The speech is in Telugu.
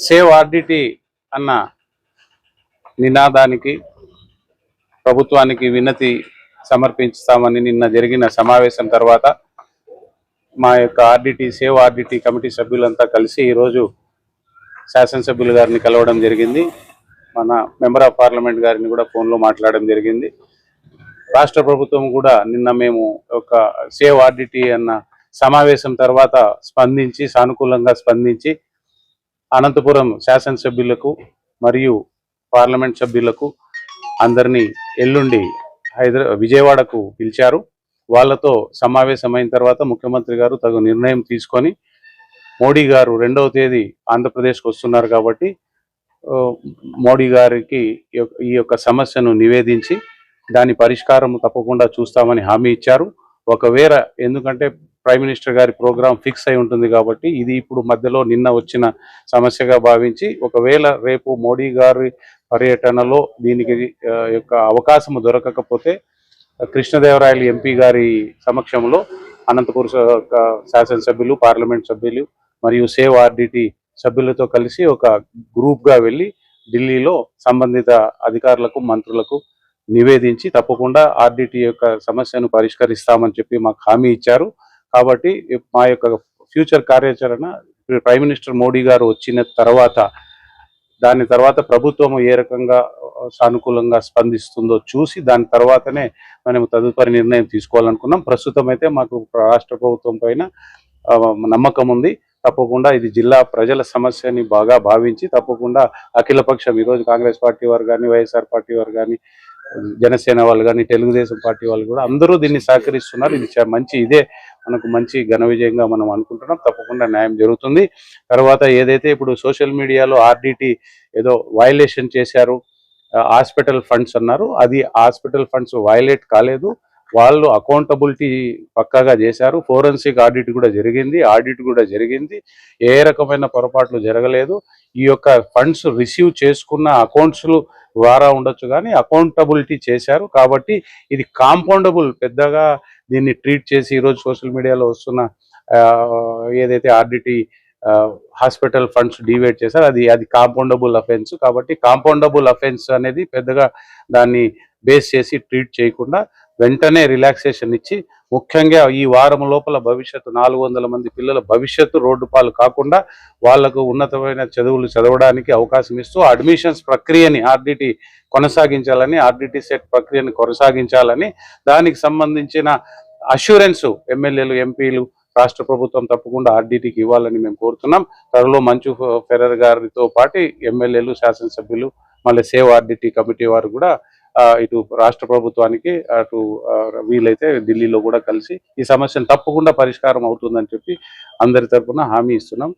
సేవ్ ఆర్డిటి అన్న నినాదానికి ప్రభుత్వానికి వినతి సమర్పిస్తామని నిన్న జరిగిన సమావేశం తర్వాత మా యొక్క ఆర్డిటి సేవ్ ఆర్డిటి కమిటీ సభ్యులంతా కలిసి ఈరోజు శాసనసభ్యులు గారిని కలవడం జరిగింది. మన మెంబర్ ఆఫ్ పార్లమెంట్ గారిని కూడా ఫోన్లో మాట్లాడడం జరిగింది. రాష్ట్ర ప్రభుత్వం కూడా నిన్న మేము ఒక సేవ్ ఆర్డిటి అన్న సమావేశం తర్వాత స్పందించి సానుకూలంగా స్పందించి అనంతపురం శాసనసభ్యులకు మరియు పార్లమెంట్ సభ్యులకు అందరినీ ఎల్లుండి హైదరా విజయవాడకు పిలిచారు. వాళ్ళతో సమావేశమైన తర్వాత ముఖ్యమంత్రి గారు తగు నిర్ణయం తీసుకొని మోడీ గారు రెండవ తేదీ ఆంధ్రప్రదేశ్కి వస్తున్నారు కాబట్టి మోడీ గారికి ఈ యొక్క సమస్యను నివేదించి దాని పరిష్కారం తప్పకుండా చూస్తామని హామీ ఇచ్చారు. ఒకవేళ ఎందుకంటే ప్రైమ్ మినిస్టర్ గారి ప్రోగ్రాం ఫిక్స్ అయి ఉంటుంది కాబట్టి ఇది ఇప్పుడు మధ్యలో నిన్న వచ్చిన సమస్యగా భావించి ఒకవేళ రేపు మోడీ గారి పర్యటనలో దీనికి యొక్క అవకాశం దొరకకపోతే కృష్ణదేవరాయలు ఎంపీ గారి సమక్షంలో అనంతపురం శాసనసభ్యులు పార్లమెంట్ సభ్యులు మరియు సేవ్ ఆర్డిటి సభ్యులతో కలిసి ఒక గ్రూప్గా వెళ్ళి ఢిల్లీలో సంబంధిత అధికారులకు మంత్రులకు నివేదించి తప్పకుండా ఆర్డిటి యొక్క సమస్యను పరిష్కరిస్తామని చెప్పి మాకు హామీ ఇచ్చారు. కాబట్టి మా యొక్క ఫ్యూచర్ కార్యాచరణ ప్రైమ్ మినిస్టర్ మోడీ గారు వచ్చిన తర్వాత దాని తర్వాత ప్రభుత్వం ఏ రకంగా సానుకూలంగా స్పందిస్తుందో చూసి దాని తర్వాతనే మనం తదుపరి నిర్ణయం తీసుకోవాలనుకున్నాం. ప్రస్తుతం అయితే మాకు రాష్ట్ర ప్రభుత్వం పైన నమ్మకం ఉంది. తప్పకుండా ఇది జిల్లా ప్రజల సమస్యని బాగా భావించి తప్పకుండా అఖిలపక్షం ఈరోజు కాంగ్రెస్ పార్టీ వారు కానీ వైఎస్ఆర్ పార్టీ వారు కానీ జనసేన వాళ్ళు కానీ తెలుగుదేశం పార్టీ వాళ్ళు కూడా అందరూ దీన్ని సహకరిస్తున్నారు. ఇది మంచి ఇదే. మనకు మంచి ఘన విజయంగా మనం అనుకుంటున్నాం. తప్పకుండా న్యాయం జరుగుతుంది. తర్వాత ఏదైతే ఇప్పుడు సోషల్ మీడియాలో ఆర్డిటి ఏదో వయలేషన్ చేశారు హాస్పిటల్ ఫండ్స్ అన్నారు. అది హాస్పిటల్ ఫండ్స్ వయలేట్ కాలేదు. వాళ్ళు అకౌంటబిలిటీ పక్కాగా చేశారు. ఫోరెన్సిక్ ఆడిట్ కూడా జరిగింది. ఆడిట్ కూడా జరిగింది. ఏ రకమైన పొరపాట్లు జరగలేదు. ఈ యొక్క ఫండ్స్ రిసీవ్ చేసుకున్న అకౌంట్స్లు ద్వారా ఉండొచ్చు కానీ అకౌంటబిలిటీ చేశారు. కాబట్టి ఇది కాంపౌండబుల్ పెద్దగా దీన్ని ట్రీట్ చేసి ఈరోజు సోషల్ మీడియాలో వస్తున్న ఏదైతే ఆర్డిటీ హాస్పిటల్ ఫండ్స్ డివైడ్ చేశారు అది అది కాంపౌండబుల్ అఫెన్స్ కాబట్టి కాంపౌండబుల్ అఫెన్స్ అనేది పెద్దగా దాన్ని బేస్ చేసి ట్రీట్ చేయకుండా వెంటనే రిలాక్సేషన్ ఇచ్చి ముఖ్యంగా ఈ వారం లోపల భవిష్యత్తు నాలుగు వందల మంది పిల్లల భవిష్యత్తు రోడ్డు పాలు కాకుండా వాళ్ళకు ఉన్నతమైన చదువులు చదవడానికి అవకాశం ఇస్తూ అడ్మిషన్స్ ప్రక్రియని ఆర్డిటి కొనసాగించాలని ఆర్డిటి సెట్ ప్రక్రియను కొనసాగించాలని దానికి సంబంధించిన అష్యూరెన్స్ ఎమ్మెల్యేలు ఎంపీలు రాష్ట్ర ప్రభుత్వం తప్పకుండా ఆర్డిటికి ఇవ్వాలని మేము కోరుతున్నాం. త్వరలో మంచు ఫెరర్ గారితో పాటు ఎమ్మెల్యేలు శాసనసభ్యులు మళ్ళీ సేవ్ ఆర్డిటి కమిటీ వారు కూడా ఇటు రాష్ట్ర ప్రభుత్వానికి అటు వీలైతే ఢిల్లీలో కూడా కలిసి ఈ సమస్యను తప్పకుండా పరిష్కారం అవుతుందని చెప్పి అందరి తరఫున హామీ ఇస్తున్నాం.